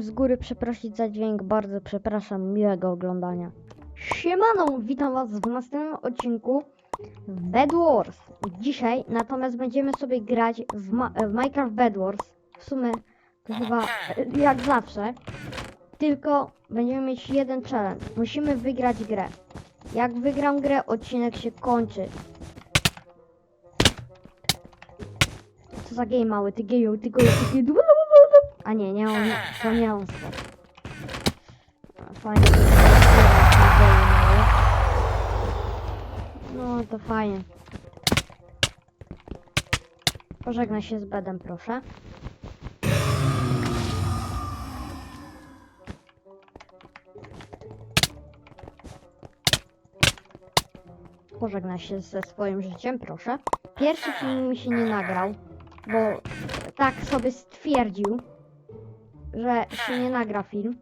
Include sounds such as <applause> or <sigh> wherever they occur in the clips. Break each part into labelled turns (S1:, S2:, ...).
S1: z góry przeprosić za dźwięk, bardzo przepraszam, miłego oglądania. Siemano, witam was w następnym odcinku Bed Wars. Dzisiaj natomiast będziemy sobie grać w, w Minecraft Bed Wars. W sumie to chyba jak zawsze. Tylko będziemy mieć jeden challenge. Musimy wygrać grę. Jak wygram grę, odcinek się kończy. Co za gej mały, ty geju, ty geju, ty geju. A nie, nie on, to nie on stał. Fajnie. No to fajnie. Pożegnaj się z bedem, proszę. Pożegnaj się ze swoim życiem, proszę. Pierwszy film mi się nie nagrał, bo tak sobie stwierdził, że się nie nagra film.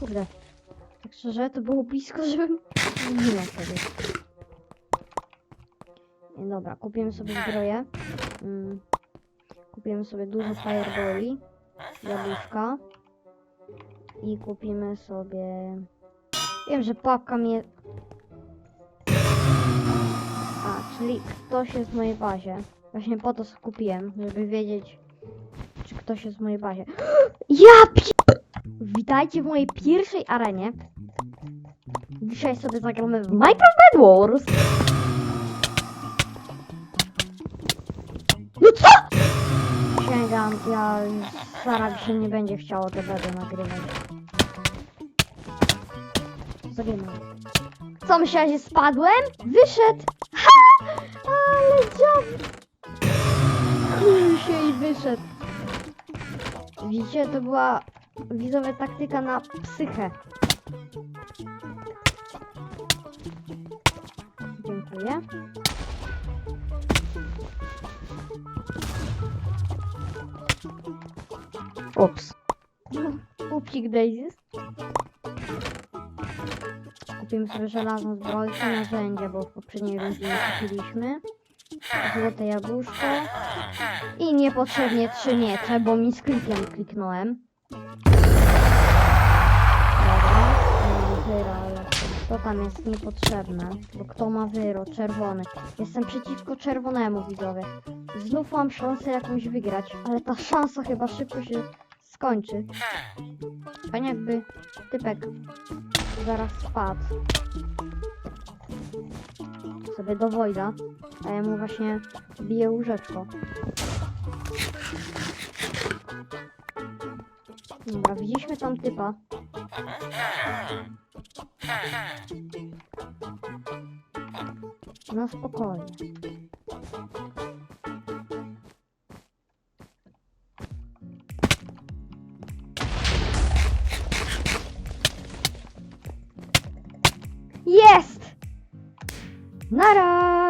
S1: Kurde. Tak szczerze, to było blisko, <laughs> żebym zginął. Nie, dobra, kupimy sobie zbroję. Mm. Kupimy sobie dużo fireballi, jabłuszka. I kupimy sobie... Wiem, że papka mnie... A, czyli ktoś jest w mojej bazie. Właśnie po to skupiłem, żeby wiedzieć, czy ktoś jest w mojej bazie. <gasps> Ja pi... Witajcie w mojej pierwszej arenie. Dzisiaj sobie zagramy w Minecraft Wars. No co? Sięgam, ja zaraz się nie będzie chciało te bedy nagrywać. Zagięłam. Co myślałeś, że spadłem? Wyszedł! Ha! Ale dziad! Się i wyszedł. Widzicie, to była widzowa taktyka na psychę. Dziękuję. Ups. Upsik daisies. Kupimy sobie żelazną zbrojkę, narzędzie, bo w poprzedniej rundzie nie kupiliśmy. Złote jabłuszko. I niepotrzebnie trzy miecze, bo mi z klikiem kliknąłem. Dobra. Wyro, ale to tam jest niepotrzebne. Bo kto ma wyro? Czerwony. Jestem przeciwko czerwonemu, widzowie. Znów mam szansę jakąś wygrać, ale ta szansa chyba szybko się skończy. Fajnie jakby typek zaraz spadł. Sobie do Wojda, a ja mu właśnie biję łóżeczko. Dobra, widzieliśmy tam typa. No spokojnie. Jest! Nara!